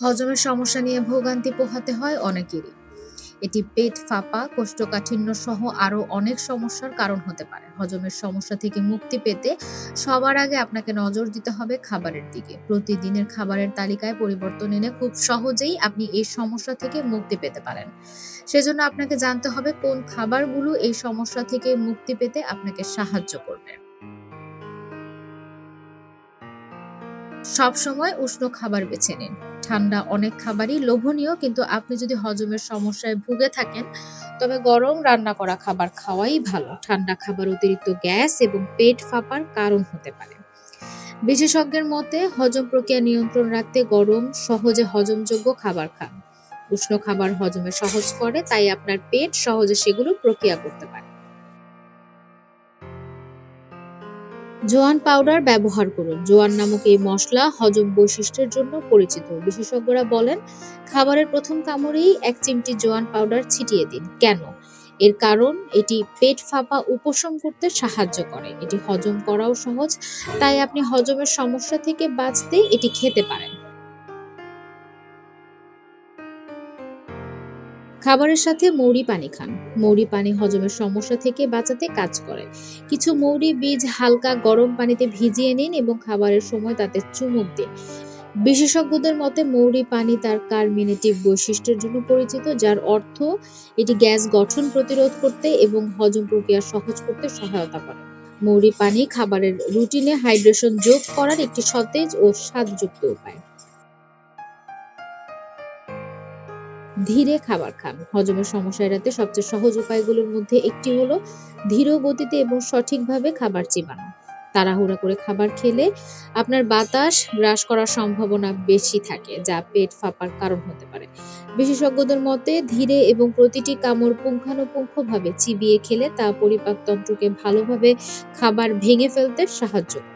হজমের সমস্যা নিয়ে ভোগান্তি পোহাতে হয় অনেকেরই। এটি পেট ফাঁপা, কোষ্ঠকাঠিন্য সহ আরও অনেক সমস্যার কারণ হতে পারে। হজমের সমস্যা থেকে মুক্তি পেতে সবার আগে আপনাকে নজর দিতে হবে খাবারের দিকে। প্রতিদিনের খাবারের তালিকায় পরিবর্তন এনে খুব সহজেই আপনি এই সমস্যা থেকে মুক্তি পেতে পারেন। সেজন্য আপনাকে জানতে হবে কোন খাবারগুলো এই সমস্যা থেকে মুক্তি পেতে আপনাকে সাহায্য করবে। সবসময় উষ্ণ খাবার বেছে নিন। ঠান্ডা অনেক খাবারই লোভনীয়, কিন্তু আপনি যদি হজমের সমস্যায় ভুগে থাকেন, তবে গরম রান্না করা খাবার খাওয়াই ভালো। ঠান্ডা খাবার, অতিরিক্ত গ্যাস এবং পেট ফাঁপার কারণ হতে পারে। বিশেষজ্ঞের মতে, হজম প্রক্রিয়া নিয়ন্ত্রণ রাখতে গরম, সহজে হজমযোগ্য খাবার খান। উষ্ণ খাবার হজমে সহজ করে, তাই আপনার পেট সহজে সেগুলো প্রক্রিয়া করতে পারে। জোয়ান পাউডার ব্যবহার করুন। জোয়ান নামক এই মশলা হজম বৈশিষ্ট্যের জন্য পরিচিত। বিশেষজ্ঞরা বলেন, খাবারের প্রথম কামড়েই এক চিমটি জোয়ান পাউডার ছিটিয়ে দিন। কেন? এর কারণ, এটি পেট ফাঁপা উপশম করতে সাহায্য করে। এটি হজম করাও সহজ, তাই আপনি হজমের সমস্যা থেকে বাঁচতে এটি খেতে পারেন। খাবারের সাথে মৌরি পানি খান। মৌরি পানি হজমের সমস্যা থেকে বাঁচাতে কাজ করে। কিছু মৌরি বীজ হালকা গরম পানিতে ভিজিয়ে নিন এবং খাবারের সময় তাতে চুমুক দিন। বিশেষজ্ঞদের মতে, মৌরি পানি তার কার্মিনেটিভ বৈশিষ্ট্যের জন্য পরিচিত, যার অর্থ এটি গ্যাস গঠন প্রতিরোধ করতে এবং হজম প্রক্রিয়া সহজ করতে সহায়তা করে। মৌরি পানি খাবারের রুটিনে হাইড্রেশন যোগ করার একটি সতেজ ও স্বাদযুক্ত উপায়। ধীরে খাবার খান। হজমের সমস্যা এড়াতে সবচেয়ে সহজ উপায়গুলোর মধ্যে একটি হলো ধীর গতিতে এবং সঠিকভাবে খাবার চিবানো। তাড়াহুড়া করে খাবার খেলে আপনার বাতাস হ্রাস করার সম্ভাবনা বেশি থাকে, যা পেট ফাঁপার কারণ হতে পারে। বিশেষজ্ঞদের মতে ধীরে এবং প্রতিটি কামড় পুঙ্খানুপুঙ্খভাবে চিবিয়ে খেলে তা পরিপাকতন্ত্রকে ভালোভাবে খাবার ভেঙে ফেলতে সাহায্য করে।